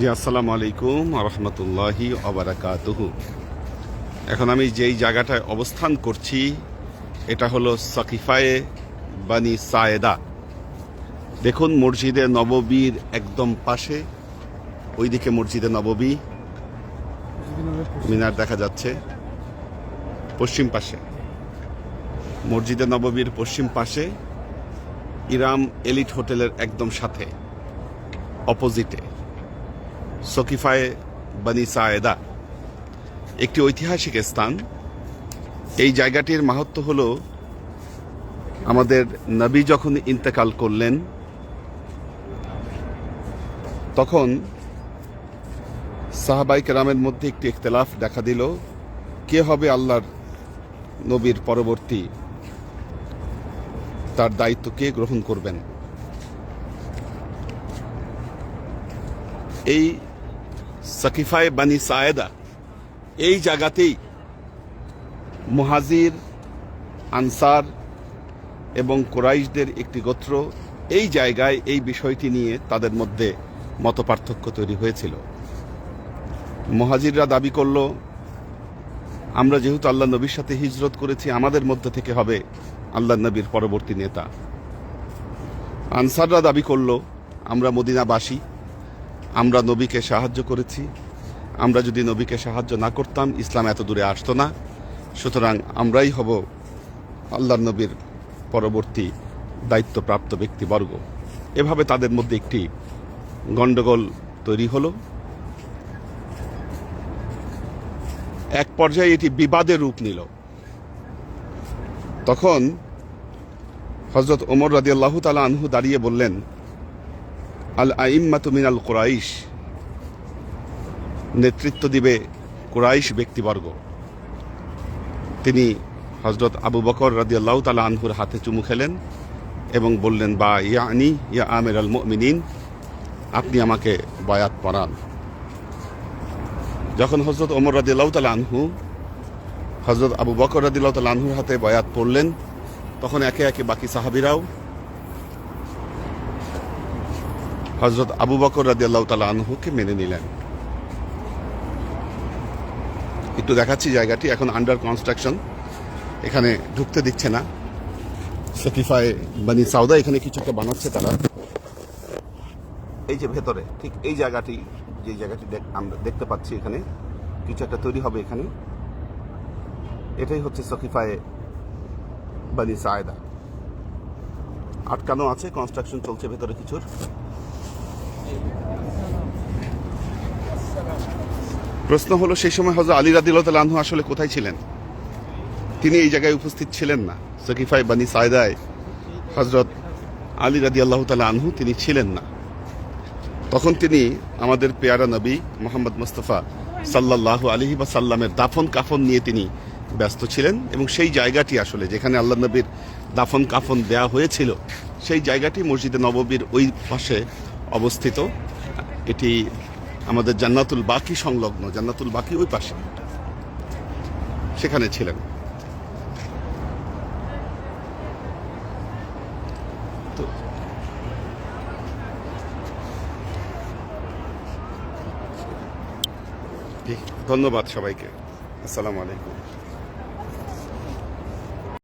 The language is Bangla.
জি, আসসালামু আলাইকুম রহমতুল্লাহি অবরাকাতুহু এখন আমি যেই জায়গাটায় অবস্থান করছি, এটা হলো সাকিফায়ে বানি সায়েদা। দেখুন, মসজিদে নববীর একদম পাশে, ওইদিকে মসজিদে নববী, মিনার দেখা যাচ্ছে, পশ্চিম পাশে। মসজিদে নববীর পশ্চিম পাশে, ইরাম এলিট হোটেলের একদম সাথে, অপোজিটে। সকিফায়ে বানি সায়েদা। একটি ঐতিহাসিক স্থান। এই জায়গাটির মাহাত্ম হল, আমাদের নবী যখন ইন্তেকাল করলেন, তখন সাহাবাই কেরামের মধ্যে একটি ইখতলাফ দেখা দিল, কে হবে আল্লাহর নবীর পরবর্তী, তার দায়িত্ব কে গ্রহণ করবেন। এই সাকিফায় বানি সায়েদা। এই জায়গাতেই মুহাজির, আনসার এবং কোরাইশদের একটি গোত্র এই জায়গায় এই বিষয়টি নিয়ে তাদের মধ্যে মতপার্থক্য তৈরি হয়েছিল। মহাজিররা দাবি করল, আমরা যেহেতু আল্লাহ নবীর সাথে হিজরত করেছি, আমাদের মধ্যে থেকে হবে আল্লাহ নবীর পরবর্তী নেতা। আনসাররা দাবি করল, আমরা মদিনাবাসী। আমরা নবীকে সাহায্য করেছি। আমরা যদি নবীকে সাহায্য না করতাম, ইসলাম এত দূরে আসতো না। সুতরাং আমরাই হব আল্লাহর নবীর পরবর্তী দায়িত্বপ্রাপ্ত ব্যক্তিবর্গ। এভাবে তাদের মধ্যে একটি গণ্ডগোল তৈরি হলো। এক পর্যায়ে এটি বিবাদের রূপ নিল। তখন হজরত ওমর রাজি আল্লাহ তালা আনহু দাঁড়িয়ে বললেন আল আইম্মাতু মিনাল কোরাইশ। নেতৃত্ব দিবে কোরাইশ ব্যক্তিবর্গ। তিনি হজরত আবু বকর রাজি আল্লাহ তালা আনহুর হাতে চুমু খেলেন এবং বললেন, বা ইয়া আনি ইয়া আমের আল মিনিন আপনি আমাকে বয়াত পড়ান যখন হজরত ওমর রাজি আল্লাহ তালা আনহু হজরত আবু বকর রাজি আল্লাহ তালা আনহুর হাতে বয়াত পড়লেন, তখন একে একে বাকি সাহাবিরাও হজরত আবু বকর রাজি আল্লাহ তালা আনহুকে মেনে নিলেন। একটু দেখাচ্ছি জায়গাটি, এখন আন্ডার কনস্ট্রাকশন এখানে ঢুকতে দিচ্ছে না। সকিফায় বানি সাউদা এখানে কিছু একটা বানাচ্ছে তারা। এই যে ভেতরে, ঠিক এই জায়গাটি, যে জায়গাটি আমরা দেখতে পাচ্ছি এখানে কিছু একটা তৈরি হবে এখানে। এটাই হচ্ছে সকিফায় বানি সায়দা আটকানো আছে কনস্ট্রাকশন চলছে ভেতরে কিছুর। প্রশ্ন হলো, সেই সময় হজরত আলী রাদিল্লাহ আনহু আসলে কোথায় ছিলেন? তিনি এই জায়গায় উপস্থিত ছিলেন না। সকিফাই বানি সায়দায় হজরত আলী রাদি আল্লাহ তালা আনহু তিনি ছিলেন না। তখন তিনি আমাদের পেয়ারা নবী মোহাম্মদ মুস্তফা সাল্লাহ আলহি বা সাল্লামের দাফন কাফন নিয়ে তিনি ব্যস্ত ছিলেন এবং সেই জায়গাটি আসলে যেখানে আল্লাহ নবীর দাফন কাফন দেয়া হয়েছিল, সেই জায়গাটি মসজিদে নববীর ওই পাশে অবস্থিত। এটি আমাদের জান্নাতুল বাকি সংলগ্ন, জান্নাতুল বাকি ওই পাশে। সেখানে ছিলেন। ধন্যবাদ সবাইকে। আসসালামু আলাইকুম।